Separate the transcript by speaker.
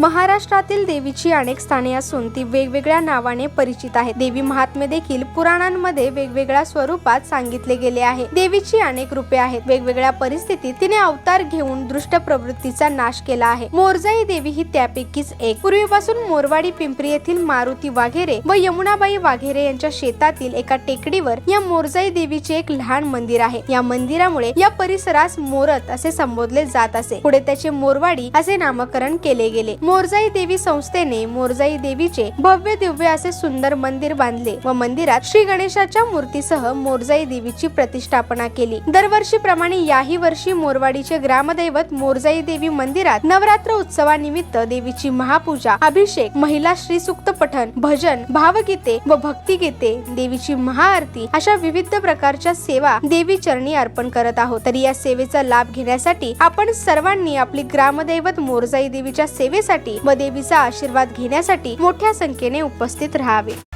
Speaker 1: महाराष्ट्रातील देवीची अनेक स्थाने असून ती वेगवेगळ्या नावाने परिचित आहे देवी महात्म्य देखील पुराणांमध्ये वेगवेगळ्या स्वरूपात सांगितले गेले आहे. देवीची अनेक रूपे आहेत. वेगवेगळ्या परिस्थितीत तिने अवतार घेऊन दृष्ट प्रवृत्तीचा नाश केला आहे. मोरजाई देवी ही त्यापैकीच एक. पूर्वीपासून मोरवाडी पिंपरी येथील मारुती वाघेरे व यमुनाबाई वाघेरे यांच्या शेतातील एका टेकडीवर या मोरजाई देवीचे एक लहान मंदिर आहे. या मंदिरामुळे या परिसरास मोरत असे संबोधले जात असे. पुढे त्याचे मोरवाडी असे नामकरण केले गेले. मोरजाई देवी संस्थेने मोरजाई देवीचे भव्य दिव्य असे सुंदर मंदिर बांधले व मंदिरात श्री गणेशाच्या मूर्तीसह मोरजाई देवीची प्रतिष्ठापना केली. दरवर्षीप्रमाणे याही वर्षी मोरवाडीचे ग्रामदैवत मोरजाई देवी मंदिरात नवरात्र उत्सवानिमित्त देवीची महापूजा अभिषेक महिला श्रीसुक्त पठण भजन भावगीते व भक्तिगीते देवीची महाआरती अशा विविध प्रकारच्या सेवा देवी चरणी अर्पण करत आहोत. तरी या सेवेचा लाभ घेण्यासाठी आपण सर्वांनी आपली ग्रामदैवत मोरजाई देवीच्या सेवेसाठी व देवीचा आशीर्वाद घेण्यासाठी मोठ्या संख्येने उपस्थित राहावे.